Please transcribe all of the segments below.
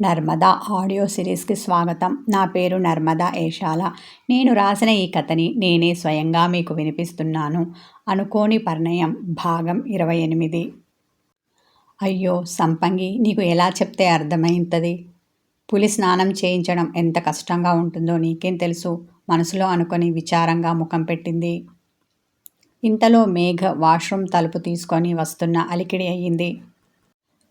Narmada audio సిరీస్కి స్వాగతం. నా పేరు నర్మదా ఏషాల. నేను రాసిన ఈ కథని నేనే స్వయంగా మీకు వినిపిస్తున్నాను. అనుకోని పరిణయం భాగం ఇరవై ఎనిమిది. అయ్యో సంపంగి నీకు ఎలా చెప్తే అర్థమైంది పులి స్నానం చేయించడం ఎంత కష్టంగా ఉంటుందో నీకేం తెలుసు? మనసులో అనుకొని విచారంగా ముఖం పెట్టింది. ఇంతలో మేఘ వాష్రూమ్ తలుపు తీసుకొని వస్తున్న అలికిడి అయ్యింది.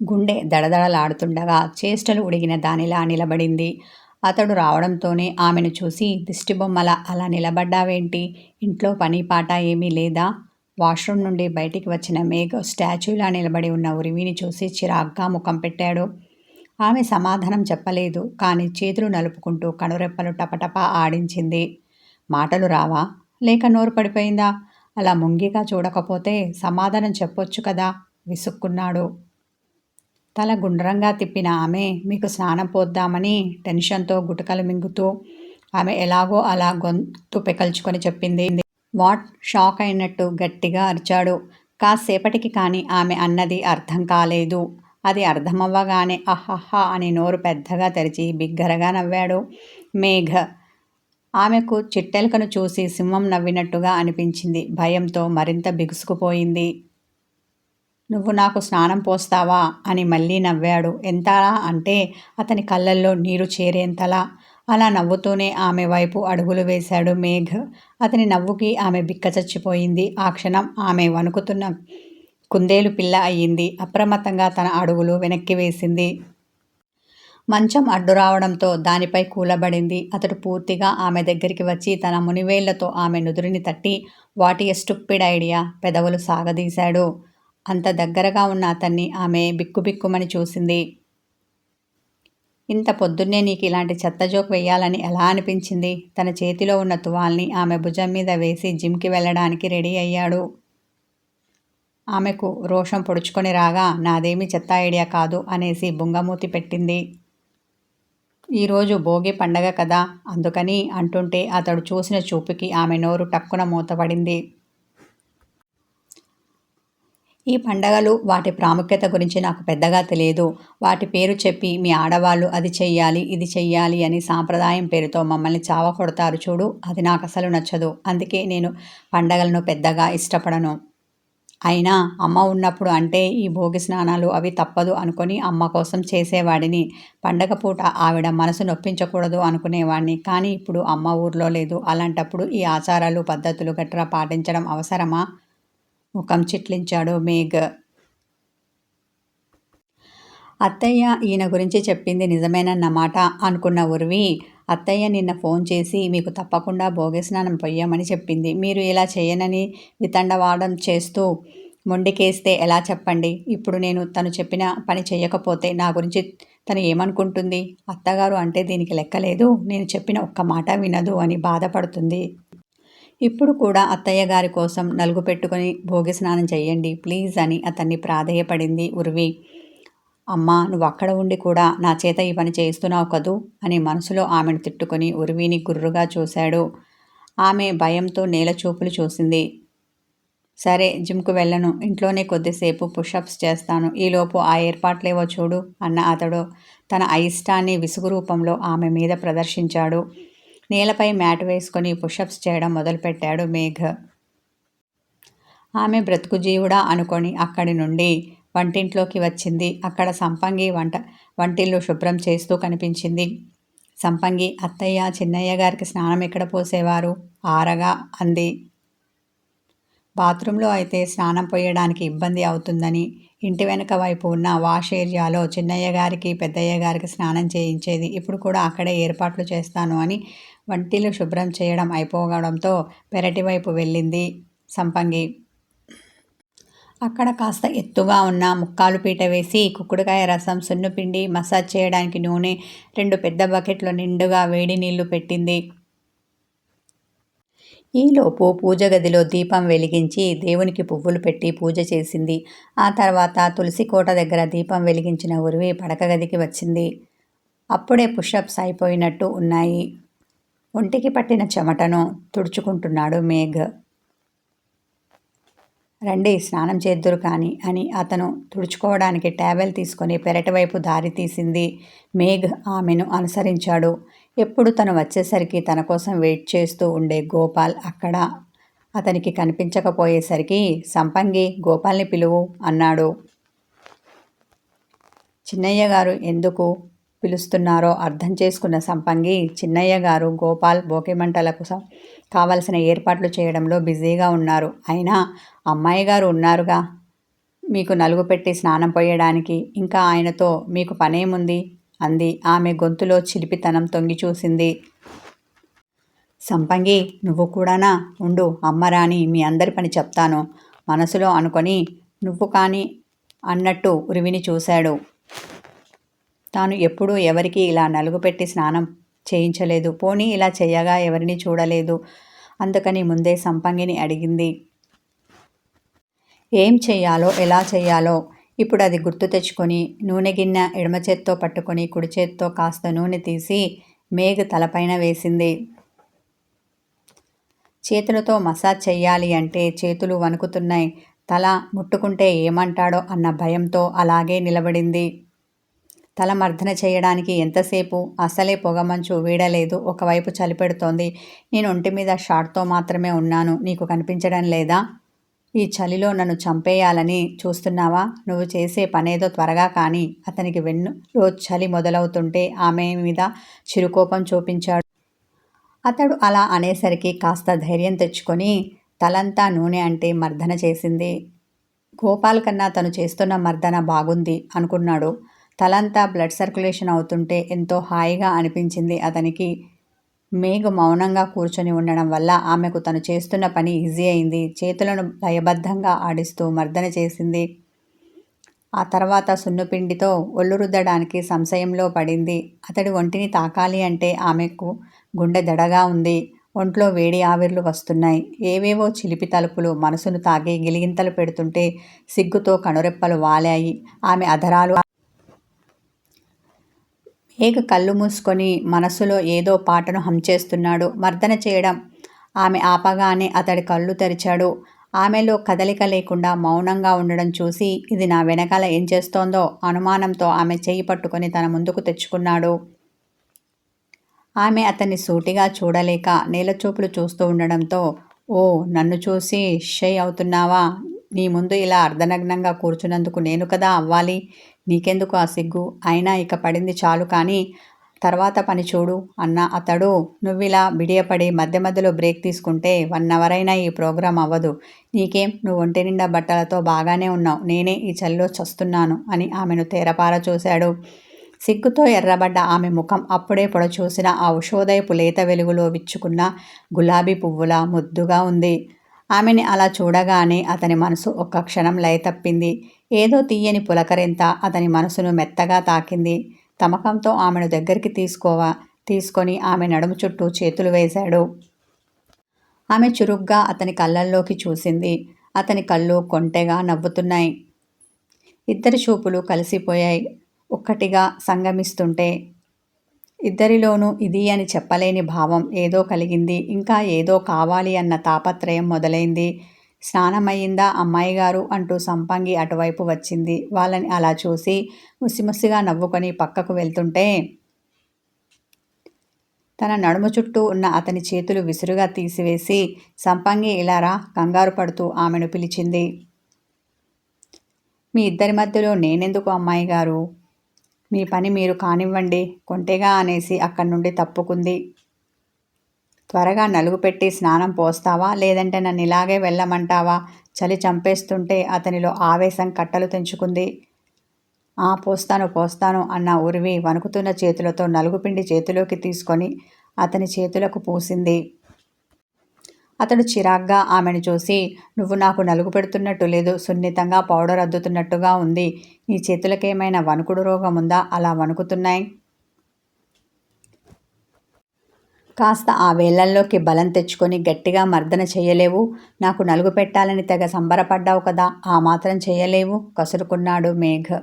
గుండె దడదడలాడుతుండగా చేష్టలు ఉడిగిన దానిలా నిలబడింది. అతడు రావడంతోనే ఆమెను చూసి దిష్టిబొమ్మల అలా నిలబడ్డావేంటి? ఇంట్లో పని పాట ఏమీ లేదా? వాష్రూమ్ నుండి బయటికి వచ్చిన మేఘ స్టాచ్యూలా నిలబడి ఉన్న ఉరివిని చూసి చిరాగ్గా ముఖం పెట్టాడు. ఆమె సమాధానం చెప్పలేదు కానీ చేతులు నలుపుకుంటూ కనురెప్పలు టపటప ఆడించింది. మాటలు రావా? లేక నోరు పడిపోయిందా? అలా ముంగిగా చూడకపోతే సమాధానం చెప్పొచ్చు కదా విసుక్కున్నాడు. తల గుండ్రంగా తిప్పిన ఆమె మీకు స్నానం పోద్దామని టెన్షన్తో గుటకలు మింగుతూ ఆమె ఎలాగో అలా గొంతు పెకల్చుకొని చెప్పింది. వాట్? షాక్ అయినట్టు గట్టిగా అరిచాడు. కాసేపటికి కానీ ఆమె అన్నది అర్థం కాలేదు. అది అర్థమవ్వగానే అహహా అని నోరు పెద్దగా తెరిచి బిగ్గరగా నవ్వాడు. మేఘ! ఆమెకు చిట్టెలకను చూసి సింహం నవ్వినట్టుగా అనిపించింది. భయంతో మరింత బిగుసుకుపోయింది. నువ్వు నాకు స్నానం పోస్తావా? అని మళ్ళీ నవ్వాడు. ఎంతలా అంటే అతని కళ్ళల్లో నీరు చేరేంతలా? అలా నవ్వుతూనే ఆమె వైపు అడుగులు వేశాడు మేఘ్. అతని నవ్వుకి ఆమె బిక్క చచ్చిపోయింది. ఆ క్షణం ఆమె వణుకుతున్న కుందేలు పిల్ల అయ్యింది. అప్రమత్తంగా తన అడుగులు వెనక్కి వేసింది. మంచం అడ్డు రావడంతో దానిపై కూలబడింది. అతడు పూర్తిగా ఆమె దగ్గరికి వచ్చి తన మునివేళ్ళతో ఆమె నుదురిని తట్టి వాటి స్టుప్పిడ్ ఐడియా? పెదవులు సాగదీశాడు. అంత దగ్గరగా ఉన్న అతన్ని ఆమె బిక్కుబిక్కుమని చూసింది. ఇంత పొద్దున్నే నీకు ఇలాంటి చెత్త జోక్ వేయాలని ఎలా అనిపించింది? తన చేతిలో ఉన్న తువాల్ని ఆమె భుజం మీద వేసి జిమ్కి వెళ్ళడానికి రెడీ అయ్యాడు. ఆమెకు రోషం పొడుచుకొని రాగా నాదేమీ చెత్త ఐడియా కాదు అనేసి బుంగమూతి పెట్టింది. ఈరోజు భోగి పండగ కదా అందుకని అంటుంటే అతడు చూసిన చూపుకి ఆమె నోరు టక్కున మూతపడింది. ఈ పండగలు వాటి ప్రాముఖ్యత గురించి నాకు పెద్దగా తెలియదు. వాటి పేరు చెప్పి మీ ఆడవాళ్ళు అది చెయ్యాలి ఇది చెయ్యాలి అని సాంప్రదాయం పేరుతో మమ్మల్ని చావ కొడతారు చూడు అది నాకు అసలు నచ్చదు. అందుకే నేను పండగలను పెద్దగా ఇష్టపడను. అయినా అమ్మ ఉన్నప్పుడు అంటే ఈ భోగి స్నానాలు అవి తప్పదు అనుకొని అమ్మ కోసం చేసేవాడిని. పండగ పూట ఆవిడ మనసు నొప్పించకూడదు అనుకునేవాడిని. కానీ ఇప్పుడు అమ్మ ఊర్లో లేదు. అలాంటప్పుడు ఈ ఆచారాలు పద్ధతులు గట్రా పాటించడం అవసరమా? ముఖం చిట్లించాడు మేఘ్. అత్తయ్య ఈయన గురించి చెప్పింది నిజమేనన్నమాట అనుకున్న ఉర్వి. అత్తయ్య నిన్న ఫోన్ చేసి మీకు తప్పకుండా భోగస్నానం పొయ్యమని చెప్పింది. మీరు ఇలా చేయనని వితండవాడం చేస్తూ మొండికేస్తే ఎలా చెప్పండి? ఇప్పుడు నేను తను చెప్పిన పని చేయకపోతే నా గురించి తను ఏమనుకుంటుంది? అత్తగారు అంటే దీనికి లెక్కలేదు. నేను చెప్పిన ఒక్క మాట వినదు అని బాధపడుతుంది. ఇప్పుడు కూడా అత్తయ్య గారి కోసం నలుగు పెట్టుకొని భోగి స్నానం చేయండి ప్లీజ్ అని అతన్ని ప్రాధేయపడింది ఉర్వి. అమ్మా నువ్వు అక్కడ ఉండి కూడా నా చేత ఈ పని చేస్తున్నావు కదూ అని మనసులో ఆమెను తిట్టుకొని ఉరివిని గుర్రుగా చూశాడు. ఆమె భయంతో నేల చూపులు చూసింది. సరే జిమ్కు వెళ్ళను. ఇంట్లోనే కొద్దిసేపు పుషప్స్ చేస్తాను. ఈలోపు ఆ ఏర్పాట్లేవో చూడు అన్న అతడు తన అయిష్టాన్ని విసుగు రూపంలో ఆమె మీద ప్రదర్శించాడు. నేలపై మ్యాట్ వేసుకొని పుషప్స్ చేయడం మొదలుపెట్టాడు మేఘ్. ఆమె బ్రతుకు జీవుడా అనుకొని అక్కడి నుండి వంటింట్లోకి వచ్చింది. అక్కడ సంపంగి వంట వంటిల్లు శుభ్రం చేస్తూ కనిపించింది. సంపంగి అత్తయ్య చిన్నయ్య గారికి స్నానం ఎక్కడ పోసేవారు? ఆరగా అంది. బాత్రూంలో అయితే స్నానం పోయడానికి ఇబ్బంది అవుతుందని ఇంటి వెనుక వైపు ఉన్న వాష్ ఏరియాలో చిన్నయ్య గారికి పెద్దయ్య గారికి స్నానం చేయించేది. ఇప్పుడు కూడా అక్కడే ఏర్పాట్లు చేస్తాను అని వంటిలు శుభ్రం చేయడం అయిపోవడంతో పెరటి వైపు వెళ్ళింది సంపంగి. అక్కడ కాస్త ఎత్తుగా ఉన్న ముక్కాలు పీట వేసి కుక్కుడుకాయ రసం సున్నుపిండి మసాజ్ చేయడానికి నూనె రెండు పెద్ద బకెట్లు నిండుగా వేడి నీళ్ళు పెట్టింది. ఈలోపు పూజ గదిలో దీపం వెలిగించి దేవునికి పువ్వులు పెట్టి పూజ చేసింది. ఆ తర్వాత తులసి కోట దగ్గర దీపం వెలిగించిన ఉరివి పడక గదికి వచ్చింది. అప్పుడే పుషప్స్ అయిపోయినట్టు ఉన్నాయి. ఒంటికి పట్టిన చెమటను తుడుచుకుంటున్నాడు మేఘ్. రండి స్నానం చేద్దురు కానీ అని అతను తుడుచుకోవడానికి ట్యాబెల్ తీసుకొని పెరటి వైపు దారి తీసింది మేఘ్ ఆమెను అనుసరించాడు. ఎప్పుడు తను వచ్చేసరికి తన కోసం వెయిట్ చేస్తూ ఉండే గోపాల్ అక్కడ. అతనికి కనిపించకపోయేసరికి సంపంగి గోపాల్ని పిలువు అన్నాడు. చిన్నయ్య గారు ఎందుకు? పిలుస్తున్నారో అర్థం చేసుకున్న సంపంగి చిన్నయ్య గారు గోపాల్ బోకెమంటలకు కావలసిన ఏర్పాట్లు చేయడంలో బిజీగా ఉన్నారు. అయినా అమ్మాయి గారు ఉన్నారుగా? మీకు నలుగు పెట్టి స్నానం పోయడానికి ఇంకా ఆయనతో మీకు పనేముంది? అంది. ఆమె గొంతులో చిలిపితనం తొంగి చూసింది. సంపంగి నువ్వు కూడానా? ఉండు. అమ్మరాని మీ అందరి పని చెప్తాను. మనసులో అనుకొని నువ్వు కానీ అన్నట్టు ఉరివిని చూశాడు. తాను ఎప్పుడూ ఎవరికి ఇలా నలుగు పెట్టి స్నానం చేయించలేదు. పోనీ ఇలా చేయగా ఎవరిని చూడలేదు? అందుకని ముందే సంపంగిని అడిగింది. ఏం చెయ్యాలో? ఎలా చెయ్యాలో? ఇప్పుడు అది గుర్తు తెచ్చుకొని నూనె గిన్నె ఎడమ చేత్తో పట్టుకొని కుడి చేత్తో కాస్త నూనె తీసి మేఘ తలపైన వేసింది. చేతులతో మసాజ్ చెయ్యాలి అంటే చేతులు వణుకుతున్నాయి. తల ముట్టుకుంటే ఏమంటాడో అన్న భయంతో అలాగే నిలబడింది. తల మర్దన చేయడానికి ఎంతసేపు? అసలే పొగమంచు వీడలేదు. ఒకవైపు చలిపెడుతోంది. నేను ఒంటి మీద షార్ట్తో మాత్రమే ఉన్నాను. నీకు కనిపించడం లేదా? ఈ చలిలో నన్ను చంపేయాలని చూస్తున్నావా? నువ్వు చేసే పనేదో త్వరగా కానీ అతనికి వెన్నులో చలి మొదలవుతుంటే ఆమె మీద చిరుకోపం చూపించాడు. అతడు అలా అనేసరికి కాస్త ధైర్యం తెచ్చుకొని తలంతా నూనె అంటే మర్దన చేసింది. గోపాల్ కన్నా తను చేస్తున్న మర్దన బాగుంది అనుకున్నాడు. తలంతా బ్లడ్ సర్క్యులేషన్ అవుతుంటే ఎంతో హాయిగా అనిపించింది అతనికి. మేఘ మౌనంగా కూర్చొని ఉండడం వల్ల ఆమెకు తను చేస్తున్న పని ఈజీ అయింది. చేతులను లయబద్ధంగా ఆడిస్తూ మర్దన చేసింది. ఆ తర్వాత సున్నుపిండితో ఒళ్ళు రుద్దడానికి సంశయంలో పడింది. అతడి ఒంటిని తాకాలి అంటే ఆమెకు గుండె దడగా ఉంది. ఒంట్లో వేడి ఆవిర్లు వస్తున్నాయి. ఏవేవో చిలిపి తలుపులు మనసును తాగి గిలిగింతలు పెడుతుంటే సిగ్గుతో కనురెప్పలు వాలాయి. ఆమె అధరాలు ఏక కళ్ళు మూసుకొని మనసులో ఏదో పాటను హంచేస్తున్నాడు. మర్దన చేయడం. ఆమె ఆపగానే అతడి కళ్ళు తెరిచాడు. ఆమెలో కదలిక లేకుండా మౌనంగా ఉండడం చూసి ఇది నా వెనకాల ఏం చేస్తోందో అనుమానంతో ఆమె చేయి పట్టుకొని తన ముందుకు తెచ్చుకున్నాడు. ఆమె అతన్ని సూటిగా చూడలేక నేలచూపులు చూస్తూ ఉండడంతో ఓ నన్ను చూసి షై అవుతున్నావా? నీ ముందు ఇలా అర్ధనగ్నంగా కూర్చున్నందుకు నేను కదా అవ్వాలి. నీకెందుకు ఆ సిగ్గు? అయినా ఇక పడింది చాలు కానీ తర్వాత పని చూడు అన్న అతడు. నువ్విలా బిడియపడి మధ్య మధ్యలో బ్రేక్ తీసుకుంటే వన్ అవర్ అయినా ఈ ప్రోగ్రాం అవ్వదు. నీకేం? నువ్వు ఒంటి నిండా బట్టలతో బాగానే ఉన్నావు. నేనే ఈ చలిలో చస్తున్నాను అని ఆమెను తేరపార చూశాడు. సిగ్గుతో ఎర్రబడ్డ ఆమె ముఖం అప్పుడే పొడచూసిన ఆ ఉషోదయపు లేత వెలుగులో విచ్చుకున్న గులాబీ పువ్వులా ముద్దుగా ఉంది. ఆమెని అలా చూడగానే అతని మనసు ఒక్క క్షణం లయతప్పింది ఏదో తీయని పులకరింత అతని మనసును మెత్తగా తాకింది. తమకంతో ఆమెను దగ్గరికి తీసుకోవా? తీసుకొని ఆమె నడుము చుట్టూ చేతులు వేశాడు. ఆమె చురుగ్గా అతని కళ్ళల్లోకి చూసింది. అతని కళ్ళు కొంటెగా నవ్వుతున్నాయి. ఇద్దరి చూపులు కలిసిపోయాయి. ఒక్కటిగా సంగమిస్తుంటే ఇద్దరిలోనూ ఇది అని చెప్పలేని భావం ఏదో కలిగింది. ఇంకా ఏదో కావాలి అన్న తాపత్రయం మొదలైంది. స్నానమయ్యిందా అమ్మాయి గారు అంటూ సంపంగి అటువైపు వచ్చింది. వాళ్ళని అలా చూసి ముసిముసిగా నవ్వుకొని పక్కకు వెళ్తుంటే తన నడుము చుట్టూ ఉన్న అతని చేతులు విసురుగా తీసివేసి సంపంగి ఇలారా కంగారు పడుతూ ఆమెను పిలిచింది. మీ ఇద్దరి మధ్యలో నేనెందుకు అమ్మాయి గారు? మీ పని మీరు కానివ్వండి కొంటెగా అనేసి అక్కడి నుండి తప్పుకుంది. త్వరగా నలుగు పెట్టి స్నానం పోస్తావా? లేదంటే నన్ను ఇలాగే వెళ్ళమంటావా? చలి చంపేస్తుంటే అతనిలో ఆవేశం కట్టలు తెంచుకుంది. ఆ పోస్తాను పోస్తాను అన్న ఉరివి వణుకుతున్న చేతులతో నలుగుపిండి చేతిలోకి తీసుకొని అతని చేతులకు పూసింది. అతడు చిరాగ్గా ఆమెను చూసి నువ్వు నాకు నలుగు పెడుతున్నట్టు లేదు సున్నితంగా పౌడర్ అద్దుతున్నట్టుగా ఉంది. నీ చేతులకేమైనా వణుకుడు రోగం ఉందా అలా వణుకుతున్నాయి. కాస్త ఆ వేళ్ళల్లోకి బలం తెచ్చుకొని గట్టిగా మర్దన చేయలేవు నాకు నలుగు పెట్టాలని తెగ సంబరపడ్డావు కదా ఆ మాత్రం చేయలేవు కసురుకున్నాడు మేఘ్.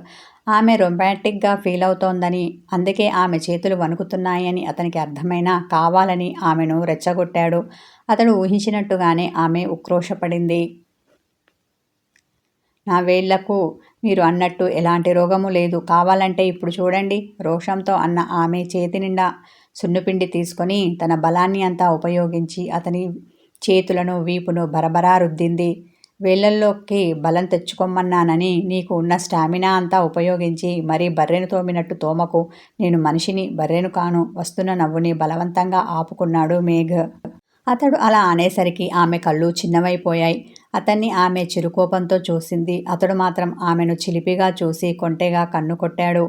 ఆమె రొమాంటిక్గా ఫీల్ అవుతోందని అందుకే ఆమె చేతులు వణుకుతున్నాయని అతనికి అర్థమైనా కావాలని ఆమెను రెచ్చగొట్టాడు. అతడు ఊహించినట్టుగానే ఆమె ఉక్రోషపడింది. నా వేళ్ళకు మీరు అన్నట్టు ఎలాంటి రోగము లేదు. కావాలంటే ఇప్పుడు చూడండి. రోషంతో అన్న ఆమె చేతి నిండా సున్నుపిండి తీసుకొని తన బలాన్ని అంతా ఉపయోగించి అతని చేతులను వీపును బరబరా రుద్దింది. వేళ్ళల్లోకి బలం తెచ్చుకోమన్నానని నీకు ఉన్న స్టామినా అంతా ఉపయోగించి మరీ బర్రెను తోమినట్టు తోమకు. నేను మనిషిని బర్రెను కాను. వస్తున్న నవ్వుని బలవంతంగా ఆపుకున్నాడు మేఘ్. అతడు అలా అనేసరికి ఆమె కళ్ళు చిన్నవైపోయాయి. అతన్ని ఆమె చిరుకోపంతో చూసింది. అతడు మాత్రం ఆమెను చిలిపిగా చూసి కొంటెగా కన్ను కొట్టాడు.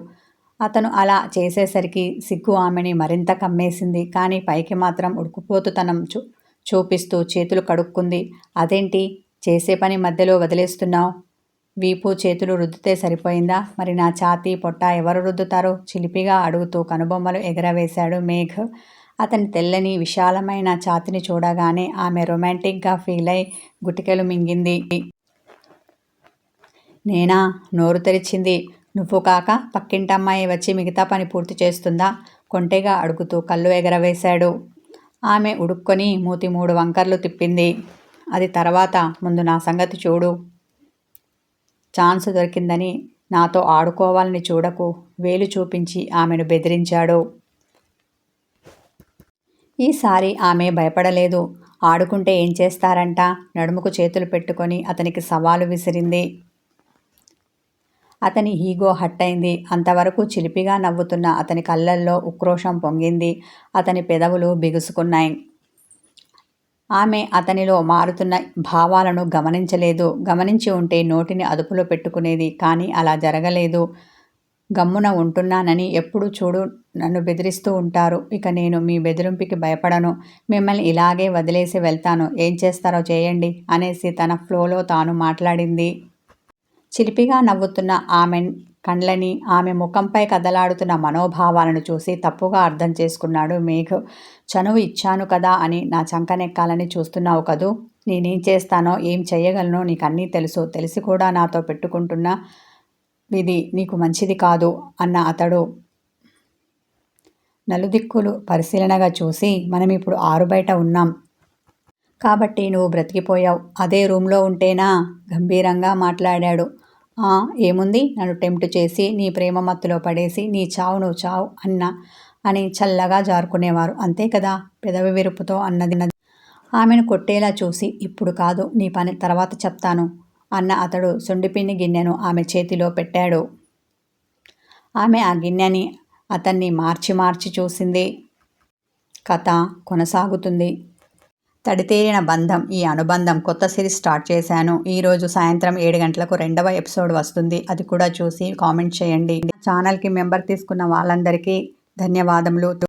అతను అలా చేసేసరికి సిగ్గు ఆమెని మరింత కమ్మేసింది. కానీ పైకి మాత్రం ఉడుకుపోతుతనం చూ చూపిస్తూ చేతులు కడుక్కుంది. అదేంటి? చేసే పని మధ్యలో వదిలేస్తున్నావు. వీపు చేతులు రుద్దితే సరిపోయిందా? మరి నా ఛాతీ పొట్ట ఎవరు రుద్దుతారో చిలిపిగా అడుగుతూ కనుబొమ్మలు ఎగరవేశాడు మేఘ్. అతని తెల్లని విశాలమైన ఛాతిని చూడగానే ఆమె రొమాంటిక్గా ఫీల్ అయి గుటికెలు మింగింది. నేనా? నోరు తెరిచింది. నువ్వు కాక పక్కింటమ్మాయి వచ్చి మిగతా పని పూర్తి చేస్తుందా? కొంటెగా అడుగుతూ కళ్ళు ఎగరవేశాడు. ఆమె ఉడుక్కొని మూతి మూడు వంకర్లు తిప్పింది. అది తర్వాత ముందు నా సంగతి చూడు. ఛాన్స్ దొరికిందని నాతో ఆడుకోవాలని చూడకు వేలు చూపించి ఆమెను బెదిరించాడు. ఈసారి ఆమె భయపడలేదు. ఆడుకుంటే ఏం చేస్తారంట? నడుముకు చేతులు పెట్టుకొని అతనికి సవాలు విసిరింది. అతని హీగో హట్ అయింది. అంతవరకు చిలిపిగా నవ్వుతున్న అతని కళ్ళల్లో ఉక్రోషం పొంగింది. అతని పెదవులు బిగుసుకున్నాయి. ఆమె అతనిలో మారుతున్న భావాలను గమనించలేదు. గమనించి ఉంటే నోటిని అదుపులో పెట్టుకునేది కానీ అలా జరగలేదు. గమ్మున ఉంటున్నానని ఎప్పుడు చూడు నన్ను బెదిరిస్తూ ఉంటారు. ఇక నేను మీ బెదిరింపుకి భయపడను. మిమ్మల్ని ఇలాగే వదిలేసి వెళ్తాను. ఏం చేస్తారో చేయండి అనేసి తన ఫ్లోలో తాను మాట్లాడింది. చిలిపిగా నవ్వుతున్న ఆమె కండ్లని ఆమె ముఖంపై కదలాడుతున్న మనోభావాలను చూసి తప్పుగా అర్థం చేసుకున్నాడు మేఘ్. చనువు ఇచ్చాను కదా అని నా చంకనెక్కాలని చూస్తున్నావు కదూ? నేనేం చేస్తానో ఏం చేయగలనో నీకు అన్నీ తెలుసు. తెలిసి కూడా నాతో పెట్టుకుంటున్న ఇది నీకు మంచిది కాదు అన్న అతడు నలుదిక్కులు పరిశీలనగా చూసి మనం ఇప్పుడు ఆరు బయట ఉన్నాం. కాబట్టి నువ్వు బ్రతికిపోయావు. అదే రూమ్లో ఉంటేనా? గంభీరంగా మాట్లాడాడు. ఏముంది? నన్ను టెంప్ట్ చేసి నీ ప్రేమ మత్తులో పడేసి నీ చావు నువ్వు చావు అన్న అని చల్లగా జారుకునేవారు. అంతే కదా? పెదవి విరుపుతో అన్నది ఆమెను కొట్టేలా చూసి ఇప్పుడు కాదు నీ పని తర్వాత చెప్తాను అన్న అతడు సొండిపిండి గిన్నెను ఆమె చేతిలో పెట్టాడు. ఆమె ఆ గిన్నెని అతన్ని మార్చి మార్చి చూసింది. కథ కొనసాగుతుంది. తడితేరిన బంధం ఈ అనుబంధం కొత్త సిరీస్ స్టార్ట్ చేశాను. ఈరోజు సాయంత్రం ఏడు గంటలకు రెండవ ఎపిసోడ్ వస్తుంది. అది కూడా చూసి కామెంట్ చేయండి. ఛానల్కి మెంబర్ తీసుకున్న వాళ్ళందరికీ ధన్యవాదములు.